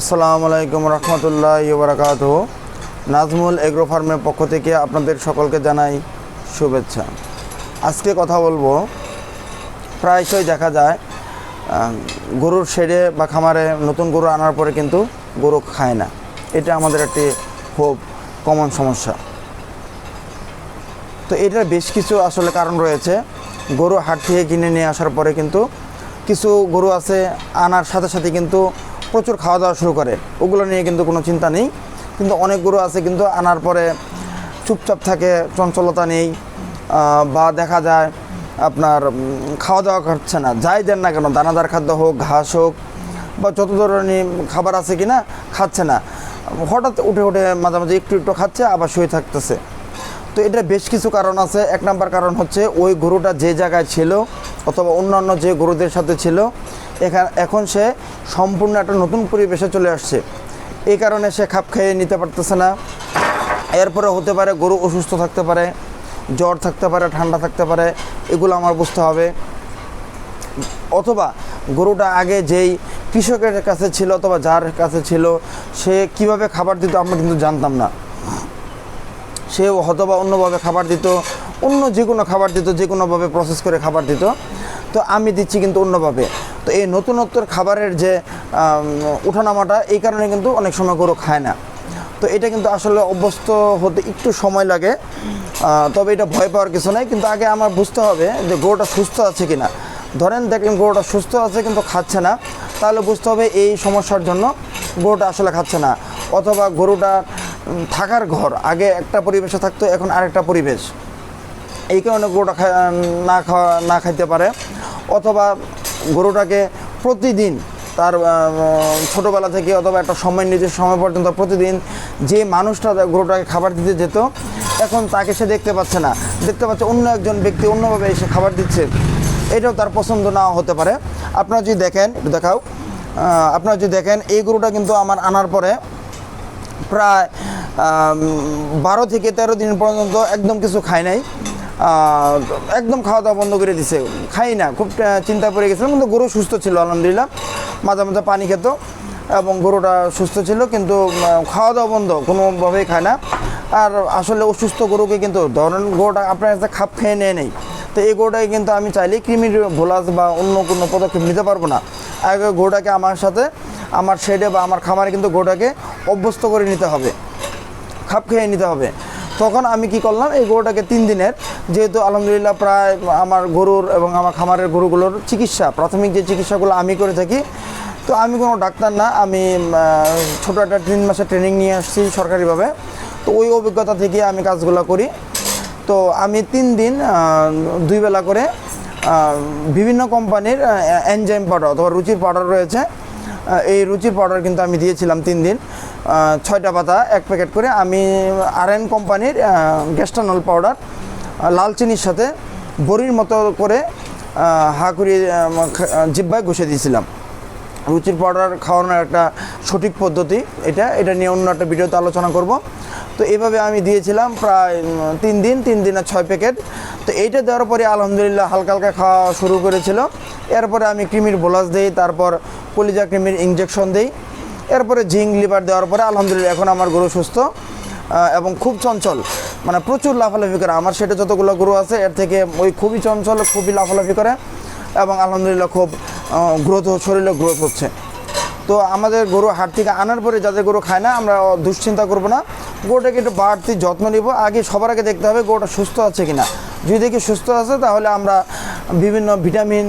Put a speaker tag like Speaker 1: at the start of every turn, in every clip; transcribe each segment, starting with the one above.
Speaker 1: আসসালামু আলাইকুম রহমতুল্লাহ বারাকাত নাজমুল এগ্রো ফার্মের পক্ষ থেকে আপনাদের সকলকে জানাই শুভেচ্ছা। আজকে কথা বলব, প্রায়শই দেখা যায় গরুর শেডে বা খামারে নতুন গরু আনার পরে কিন্তু গরু খায় না। এটা আমাদের একটি খুব কমন সমস্যা। তো এটার বেশ কিছু আসলে কারণ রয়েছে। গরু হাট থেকে কিনে নিয়ে আসার পরে কিন্তু কিছু গরু আছে, আনার সাথে সাথে কিন্তু প্রচুর খাওয়া দাওয়া শুরু করে। ওগুলো নিয়ে কিন্তু কোনো চিন্তা নেই। কিন্তু অনেক গরু আছে কিন্তু আনার পরে চুপচাপ থাকে, চঞ্চলতা নেই বা দেখা যায় আপনার খাওয়া দাওয়া করছে না। যাই দেন না কেন, দানাদার খাদ্য হোক, ঘাস হোক, বা যত ধরনের খাবার আছে কি না খাচ্ছে না। হঠাৎ উঠে উঠে মাঝে মাঝে একটু একটু খাচ্ছে, আবার শুয়ে থাকতেছে। তো এটা বেশ কিছু কারণ আছে। এক নাম্বার কারণ হচ্ছে, ওই গরুটা যে জায়গায় ছিল, অথবা অন্যান্য যে গরুদের সাথে ছিল এখান সে সম্পূর্ণ একটা নতুন পরিবেশে চলে আসছে। এই কারণে সে খাপ খেয়ে নিতে পারতেছে না। এরপরে হতে পারে গরু অসুস্থ থাকতে পারে, জ্বর থাকতে পারে, ঠান্ডা থাকতে পারে, এগুলো আমার বুঝতে হবে। অথবা গরুটা আগে যেই কৃষকের কাছে ছিল অথবা যার কাছে ছিল, সে কীভাবে খাবার দিত আমরা কিন্তু জানতাম না। সে হয়তোবা অন্যভাবে খাবার দিত, অন্য যে কোনো খাবার দিত যে কোনোভাবে প্রসেস করে খাবার দিত। তো আমি দিচ্ছি কিন্তু অন্যভাবে। তো এই নতুনত্বর খাবারের যে আম, ওঠানামাটা এই কারণে কিন্তু অনেক সময় গরু খায় না। তো এটা কিন্তু আসলে অভ্যস্ত হতে একটু সময় লাগে। তবে এটা ভয় পাওয়ার কিছু নাই। কিন্তু আগে আমার বুঝতে হবে যে গরুটা সুস্থ আছে কি না ধরেন দেখলেন গরুটা সুস্থ আছে কিন্তু খাচ্ছে না। তাহলে বুঝতে হবে এই সমস্যার জন্য গরুটা আসলে খাচ্ছে না। অথবা গরুটা থাকার ঘর আগে একটা পরিবেশে থাকতো এখন আরেকটা পরিবেশ। এই কারণে গরুটা না খাওয়া না খাইতে পারে। অথবা গরুটাকে প্রতিদিন তার ছোটোবেলা থেকে অথবা একটা সময় নিজের সময় পর্যন্ত প্রতিদিন যে মানুষটা গরুটাকে খাবার দিতে যেত, এখন তাকে সে দেখতে পাচ্ছে না। দেখতে পাচ্ছে অন্য একজন ব্যক্তি অন্যভাবে এসে খাবার দিচ্ছে। এটাও তার পছন্দ না হতে পারে। আপনারা যদি দেখেন, একটু দেখাও। আপনারা যদি দেখেন, এই গরুটা কিন্তু আমার আনার পরে প্রায় বারো থেকে তেরো দিন পর্যন্ত একদম কিছু খায় নাই। একদম খাওয়া দাওয়া বন্ধ করে দিছে। খাই না, খুব চিন্তা পড়ে গেছিলাম কিন্তু গরু সুস্থ ছিল, আলহামদুলিল্লাহ। মাঝে মাঝে পানি খেত এবং গরুটা সুস্থ ছিল, কিন্তু খাওয়া দাওয়া বন্ধ, কোনোভাবেই খায় না। আর আসলে অসুস্থ গরুকে কিন্তু, ধরেন গরুটা আপনার কাছে খাপ খেয়ে নেয় নেই, তো এই গরুটাকে কিন্তু আমি চাইলে কৃমির ভোলাস বা অন্য কোনো পদক্ষেপ নিতে পারব না। আগে গরুটাকে আমার সাথে, আমার শেডে বা আমার খামারে কিন্তু গরুটাকে অভ্যস্ত করে নিতে হবে, খাপ খেয়ে নিতে হবে। তখন আমি কি করলাম, এই গরুটাকে তিন দিনের, যেহেতু আলহামদুলিল্লাহ প্রায় আমার গরুর এবং আমার খামারের গরুগুলোর চিকিৎসা, প্রাথমিক যে চিকিৎসাগুলো আমি করে থাকি, তো আমি কোনো ডাক্তার না, আমি ছোটো একটা তিন মাসের ট্রেনিং নিয়ে আসছি সরকারিভাবে। তো ওই অভিজ্ঞতা থেকে আমি কাজগুলো করি। তো আমি তিন দিন দুই বেলা করে বিভিন্ন কোম্পানির এনজাইম পাউডার অথবা রুচির পাউডার রয়েছে। এই রুচির পাউডার কিন্তু আমি দিয়েছিলাম তিন দিন। ছয়টা পাতা, এক প্যাকেট করে। আমি আর এন কোম্পানির গ্যাস্টানল পাউডার লাল চিনির সাথে বড়ির মতো করে হা করে জিব্বায় ঘষে দিয়েছিলাম। রুচির পাউডার খাওয়ানোর একটা সঠিক পদ্ধতি এটা। এটা নিয়ে অন্য একটা ভিডিওতে আলোচনা করব। তো এইভাবে আমি দিয়েছিলাম প্রায় তিন দিন, তিন দিনে ছয় প্যাকেট। তো এইটা দেওয়ার পরে আলহামদুলিল্লাহ হালকা হালকা খাওয়া শুরু করেছিল। এরপরে আমি ক্রিমির বোলাস দিই, তারপর কলিজা ক্রিমির ইঞ্জেকশন দিই। এরপরে জিঙ্ক লিভার দেওয়ার পরে আলহামদুলিল্লাহ এখন আমার গরু সুস্থ এবং খুব চঞ্চল। মানে প্রচুর লাফালাফি করে। আমার সেটা যতগুলো গরু আছে, এর থেকে ওই খুবই চঞ্চল, খুবই লাফালাফি করে, এবং আলহামদুলিল্লাহ খুব গ্রোথ শরীরে গ্রোথ হচ্ছে। তো আমাদের গরু হাট থেকে আনার পরে যাদের গরু খায় না, আমরা দুশ্চিন্তা করব না। গরুটাকে একটু বাড়তি যত্ন নিব। আগে সবার আগে দেখতে হবে গরুটা সুস্থ আছে কিনা। যদি দেখি সুস্থ আছে, তাহলে আমরা বিভিন্ন ভিটামিন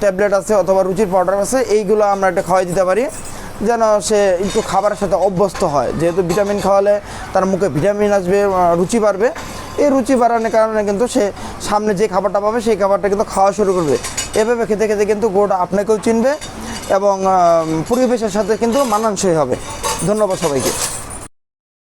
Speaker 1: ট্যাবলেট আছে, অথবা রুচির পাউডার আছে, এইগুলো আমরা একটা খাওয়াই দিতে পারি। যেন সে একটু খাবারের সাথে অভ্যস্ত হয়। যেহেতু ভিটামিন খাওয়ালে তার মুখে ভিটামিন আসবে রুচি বাড়বে। এই রুচি বাড়ানোর কারণে কিন্তু সে সামনে যে খাবারটা পাবে, সেই খাবারটা কিন্তু খাওয়া শুরু করবে। এভাবে খেতে খেতে কিন্তু গরুটা আপনাকেও চিনবে এবং পরিবেশের সাথে কিন্তু মানানসই হবে। ধন্যবাদ সবাইকে।